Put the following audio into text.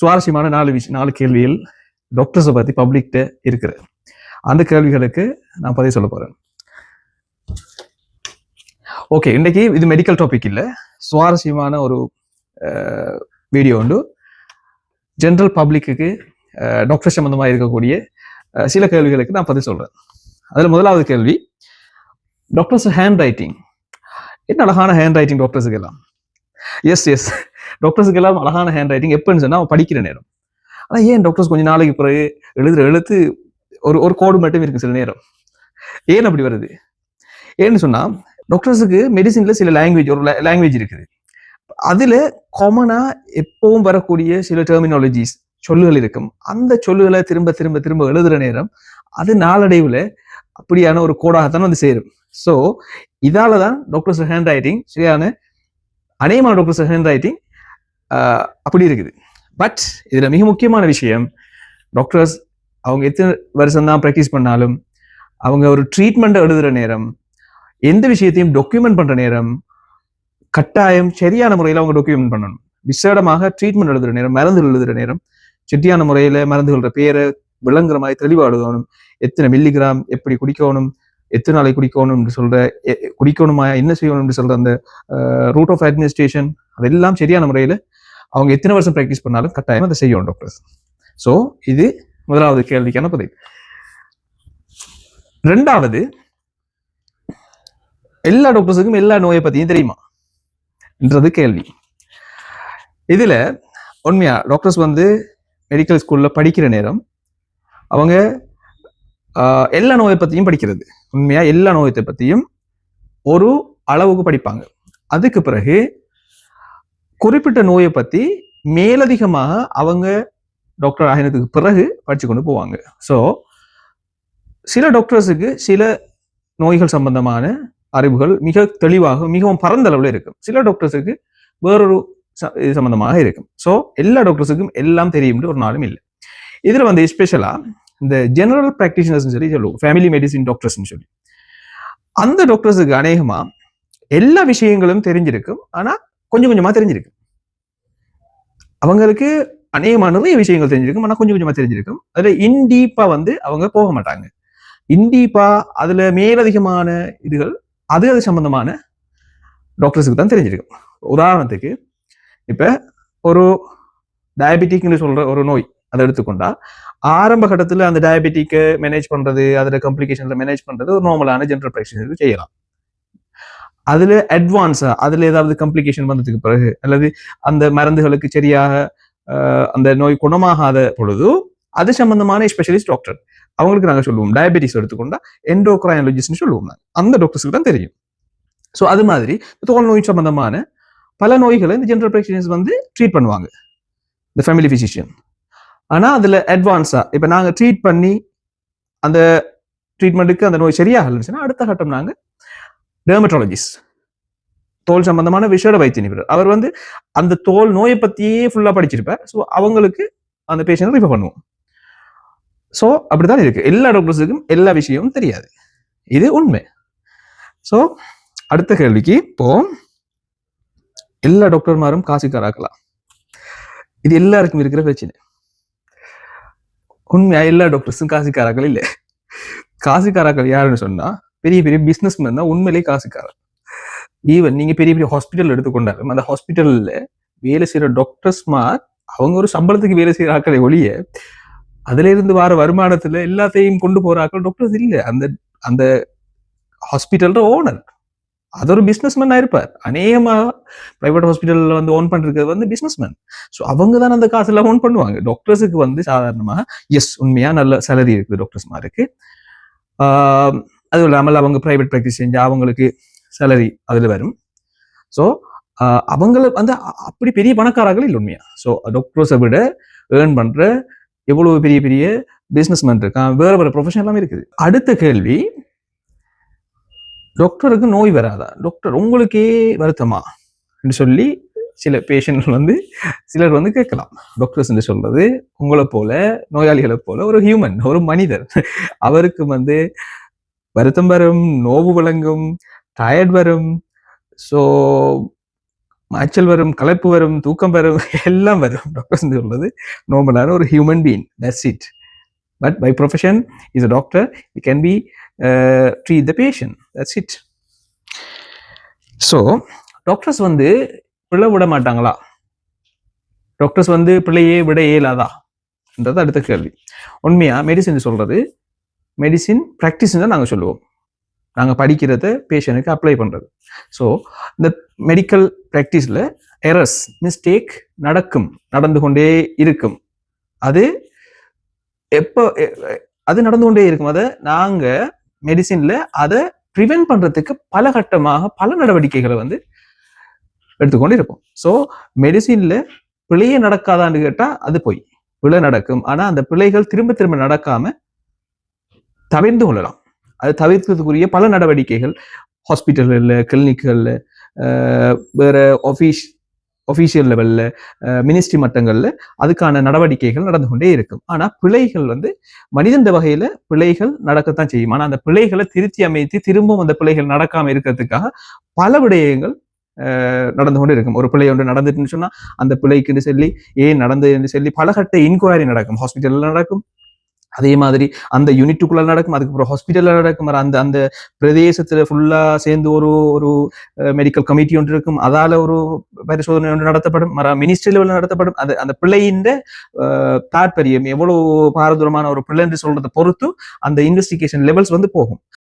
சுவாரஸ்யமான நாலு விஷயம் நாலு கேள்விகள் டாக்டர்ஸை பற்றி பப்ளிக்கிட்ட இருக்கிற அந்த கேள்விகளுக்கு நான் பதிவு சொல்ல போகிறேன் ஓகே இன்னைக்கு இது மெடிக்கல் டாபிக் இல்லை. சுவாரஸ்யமான ஒரு வீடியோ உண்டு. ஜென்ரல் பப்ளிக்கு டாக்டர் சம்மந்தமாக இருக்கக்கூடிய சில கேள்விகளுக்கு நான் பதில் சொல்கிறேன் அதில் முதலாவது கேள்வி டாக்டர்ஸ் ஹேண்ட் ரைட்டிங் என்ன அழகான ஹேண்ட் ரைட்டிங் டாக்டர்ஸுக்கு எல்லாம்? எஸ் எஸ் டாக்டர்ஸுக்கு எல்லாம் அழகான ஹேண்ட் ரைட்டிங் எப்போன்னு சொன்னா அவன் படிக்கிற நேரம். ஆனால் ஏன் டாக்டர்ஸ் கொஞ்சம் நாளைக்கு பிறகு எழுதுற எழுத்து ஒரு ஒரு கோடு மட்டும் இருக்கு சில நேரம்? ஏன் அப்படி வருது? ஏன்னு சொன்னா டாக்டர்ஸுக்கு மெடிசினில் சில லாங்குவேஜ் ஒரு லாங்குவேஜ் இருக்குது. அதில் காமனாக எப்பவும் வரக்கூடிய சில டெர்மினாலஜிஸ் சொல்லுகள் இருக்கும். அந்த சொல்லுகளை திரும்ப திரும்ப திரும்ப எழுதுகிற நேரம் அது நாளடைவில் அப்படியான ஒரு கோடாகத்தான் வந்து சேரும். ஸோ இதால தான் டாக்டர்ஸ் ஹேண்ட் ரைட்டிங் சரியான அநேகமான டாக்டர்ஸ் ஹேண்ட் ரைட்டிங் அப்படி இருக்குது. பட் இதில் மிக முக்கியமான விஷயம் டாக்டர்ஸ் அவங்க எத்தனை வருஷம் தான் ப்ராக்டிஸ் பண்ணாலும் அவங்க ஒரு ட்ரீட்மெண்ட் எழுதுகிற நேரம் எந்த விஷயத்தையும் டாக்குமெண்ட் பண்ணுற நேரம் கட்டாயம் சரியான முறையில் அவங்க டாக்குமெண்ட் பண்ணணும். விசேடமாக ட்ரீட்மெண்ட் எழுதுகிற நேரம் மருந்து எழுதுகிற நேரம் சரியான முறையில் மருந்துகளோட பேரை விளங்குற மாதிரி தெளிவாக எழுதணும். எத்தனை மில்லிகிராம் எப்படி குடிக்கணும் எத்தனை நாளைக்கு குடிக்கணும்னு சொல்ற எ- குடிக்கணுமா என்ன செய்யணும்னு சொல்ற அந்த ரூட் ஆஃப் அட்மினிஸ்ட்ரேஷன் அதெல்லாம் சரியான முறையில் அவங்க எத்தனை வருஷம் ப்ராக்டிஸ் பண்ணாலும் கட்டாயம் அதை செய்யணும் டாக்டர்ஸ் ஸோ இது முதலாவது கேள்விக்கான பதில். ரெண்டாவது எல்லா டாக்டர்ஸுக்கும் எல்லா நோயை பற்றியும் தெரியுமா? என்றது கேள்வி. இதில் உண்மையா டாக்டர்ஸ் வந்து மெடிக்கல் ஸ்கூலில் படிக்கிற நேரம் அவங்க எல்லா நோயை பற்றியும் படிக்கிறது. உண்மையாக எல்லா நோயத்தை பற்றியும் ஒரு அளவுக்கு படிப்பாங்க. அதுக்கு பிறகு குறிப்பிட்ட நோயை பற்றி மேலதிகமாக அவங்க டாக்டர் ஆகினதுக்கு பிறகு படித்து கொண்டு போவாங்க. ஸோ சில டாக்டர்ஸுக்கு சில நோய்கள் சம்பந்தமான அறிவுகள் மிக தெளிவாக மிகவும் பரந்த அளவில் இருக்கும். சில டாக்டர்ஸுக்கு வேறொரு ச- இது சம்பந்தமாக இருக்கும். ஸோ எல்லா டாக்டர்ஸுக்கும் எல்லாம் தெரியும்னு ஒரு நாளும் இல்லை. இதில் வந்து ஸ்பெஷலாக இந்த ஜெனரல் ப்ராக்டிஷனர்ஸ்னு சொல்லி சொல்லுவோம். ஃபேமிலி மெடிசின் டாக்டர்ஸ்னு சொல்லி. அந்த டாக்டர்ஸுக்கு அநேகமா எல்லா விஷயங்களும் தெரிஞ்சிருக்கும். ஆனா கொஞ்சம் கொஞ்சமா தெரிஞ்சிருக்கும். அவங்களுக்கு அநேகமா நிறைய விஷயங்கள் தெரிஞ்சிருக்கும். ஆனால் கொஞ்சம் கொஞ்சமா தெரிஞ்சிருக்கும். அதில் இன்டீப்பாக வந்து அவங்க போக மாட்டாங்க. இன்டீப்பாக அதுல மேலதிகமான இதுகள் அது அது சம்பந்தமான டாக்டர்ஸுக்கு தான் தெரிஞ்சிருக்கும். உதாரணத்துக்கு இப்ப ஒரு டயபெட்டிக்னு சொல்ற ஒரு நோய் அதை எடுத்துக்கொண்டா ஆரம்ப கட்டத்துல அந்த டயபெட்டிக்கை மேனேஜ் பண்றது அதோட காம்ப்ளிகேஷன்ல மேனேஜ் பண்றது ஒரு நார்மலான ஜென்ரல் ப்ராக்டிஷனுக்கு செய்யலாம். அதுல அட்வான்ஸா அதுல ஏதாவது காம்ப்ளிகேஷன் வந்ததுக்கு பிறகு அல்லது அந்த மருந்துகளுக்கு சரியாக ஆஹ், அந்த நோய் குணமாகாத பொழுது அது சம்பந்தமான ஸ்பெஷலிஸ்ட் டாக்டர் அவங்களுக்கு நாங்க சொல்லுவோம். டயபெட்டிஸ் எடுத்துக்கொண்டா எண்டோக்ரைனாலஜிஸ்ட்னு சொல்லுவோம் நாங்கள் அந்த டாக்டர்ஸுக்கு தான் தெரியும். ஸோ அது மாதிரி தோல் நோய் சம்பந்தமான பல நோய்களை இந்த ஜென்ரல் ப்ராக்டிஷனர்ஸ் வந்து ட்ரீட் பண்ணுவாங்க. இந்த ஃபேமிலி ஃபிசிஷியன் ஆனால் அதில் அட்வான்ஸாக இப்போ நாங்கள் ட்ரீட் பண்ணி அந்த ட்ரீட்மெண்ட்டுக்கு அந்த நோய் சரியாகலைன்னு அடுத்த கட்டம் நாங்கள் டெர்மட்டாலஜிஸ்ட் தோல் சம்பந்தமான விஷேட வைத்திய நிபுணர் அவர் வந்து அந்த தோல் நோயை பற்றியே ஃபுல்லாக படிச்சிருப்பார். ஸோ அவங்களுக்கு அந்த பேஷண்ட் ரிஃபர் பண்ணுவோம். ஸோ அப்படிதான் இருக்கு. எல்லா டாக்டர்ஸுக்கும் எல்லா விஷயமும் தெரியாது. இது உண்மை. ஸோ அடுத்த கேள்விக்கு இப்போ எல்லா டாக்டர்மாரும் காசுக்காராக்கலாம். இது எல்லாருக்கும் இருக்கிற பிரச்சனை. உண்மையா? எல்லா டாக்டர்ஸும் காசுக்காராக்கள் இல்லை. காசுக்காராக்கள் யாருன்னு சொன்னா பெரிய பெரிய பிசினஸ் மேன் தான் உண்மையிலேயே காசுக்காரர். ஈவன் நீங்க பெரிய பெரிய ஹாஸ்பிட்டல் எடுத்துக்கொண்டாலும் அந்த ஹாஸ்பிட்டல்ல வேலை செய்யற டாக்டர்ஸ்மார் அவங்க ஒரு சம்பளத்துக்கு வேலை செய்யற ஆக்களை ஒழிய அதுல இருந்து வர வருமானத்துல எல்லாத்தையும் கொண்டு போற ஆட்கள் டாக்டர்ஸ் இல்ல. அந்த அந்த ஹாஸ்பிட்டல்ற ஓனர் அது ஒரு பிசினஸ் மேன் இருப்பார். அநேகமா பிரைவேட் வந்து ஓன் பண்ணிருக்கிறது வந்து பிஸ்னஸ்மேன் ஸோ அவங்க தான் அந்த காசு எல்லாம் ஓன் பண்ணுவாங்க டாக்டர்ஸுக்கு வந்து சாதாரணமாக எஸ் உண்மையாக நல்ல சேலரி இருக்குது டாக்டர்ஸ் மாருக்கு. அதுவும் இல்லாமல் அவங்க ப்ரைவேட் ப்ராக்டிஸ் செஞ்சு அவங்களுக்கு சேலரி அதில் வரும். ஸோ அவங்கள வந்து அப்படி பெரிய பணக்காரர்கள் இல்லை உண்மையா. ஸோ டாக்டர்ஸை விட ஏர்ன் பண்ணுற எவ்வளோ பெரிய பெரிய பிஸ்னஸ் மேன் இருக்கான் வேறு வேறு ப்ரொஃபஷன் எல்லாமே இருக்குது. அடுத்த கேள்வி டாக்டருக்கு நோய் வராதா? டாக்டர் உங்களுக்கே வருத்தமா? என்று சொல்லி சில பேஷண்ட் வந்து சிலர் வந்து கேட்கலாம். டாக்டர்ஸ் என்று சொல்றது உங்களை போல நோயாளிகளை போல ஒரு ஹியூமன் ஒரு மனிதர். அவருக்கு வந்து வருத்தம் வரும் நோவு விளங்கும் டயர்ட் வரும் ஸோ மாய்ச்சல் வரும் களைப்பு வரும் தூக்கம் வரும் எல்லாம் வரும். டாக்டர்ஸ் சொல்றது நார்மலான ஒரு human being that's it but by profession is a doctor you can be treat the patient that's it so doctors வந்து பிள்ளை விட மாட்டாங்களா? டாக்டர்ஸ் வந்து பிள்ளையே விட இயலாதா? என்றது அடுத்த கேள்வி. உண்மையாக மெடிசின் சொல்கிறது மெடிசின் ப்ராக்டிஸ் தான் நாங்கள் சொல்லுவோம். நாங்கள் படிக்கிறத பேஷண்ட்டுக்கு அப்ளை பண்ணுறது ஸோ இந்த மெடிக்கல் ப்ராக்டிஸில் எரர்ஸ் மிஸ்டேக் நடக்கும் நடந்து கொண்டே இருக்கும். அது எப்போ அது நடந்து கொண்டே இருக்கும். அதை நாங்கள் மெடிசின்ல அதை ப்ரிவென்ட் பண்ணுறதுக்கு பல கட்டமாக பல நடவடிக்கைகளை வந்து எடுத்துக்கொண்டு இருப்போம் ஸோ மெடிசினில் பிழையே நடக்காதான்னு கேட்டால் அது போய். பிழை நடக்கும். ஆனால் அந்த பிழைகள் திரும்ப திரும்ப நடக்காம தவிர்த்து கொள்ளலாம். அது தவிர்க்கிறதுக்குரிய பல நடவடிக்கைகள் ஹாஸ்பிட்டல்களில் கிளினிக்குகளில் வேற ஆஃபீஸ் ஒஃபீஷியல் லெவலில் மினிஸ்ட்ரி மட்டங்களில் அதுக்கான நடவடிக்கைகள் நடந்து கொண்டே இருக்கும். ஆனால் பிழைகள் வந்து மனிதன் வகையில் பிழைகள் நடக்கத்தான் செய்யும். ஆனால் அந்த பிழைகளை திருத்தி அமைத்து திரும்பவும் அந்த பிழைகள் நடக்காமல் இருக்கிறதுக்காக பல விடயங்கள் நடந்து கொண்டு இருக்கும். ஒரு பிள்ளை ஒன்று நடந்துட்டுன்னு சொன்னால் அந்த பிள்ளைக்குன்னு சொல்லி ஏன் நடந்ததுன்னு சொல்லி பலகட்ட இன்கொயரி நடக்கும். ஹாஸ்பிட்டல்ல நடக்கும். அதே மாதிரி அந்த யூனிட்டுக்குள்ள நடக்கும் அதுக்கப்புறம் ஹாஸ்பிட்டல்ல நடக்கும். அந்த அந்த பிரதேசத்துல ஃபுல்லா சேர்ந்து ஒரு ஒரு மெடிக்கல் கமிட்டி ஒன்று இருக்கும். அதால ஒரு பரிசோதனை ஒன்று நடத்தப்படும். மற மினிஸ்ட்ரி லெவலில் நடத்தப்படும். அது அந்த பிள்ளையின் தாற்பயம் எவ்வளவு பாரதூரமான ஒரு பிள்ளைன்னு சொல்றதை பொறுத்து அந்த இன்வெஸ்டிகேஷன் லெவல்ஸ் வந்து போகும்.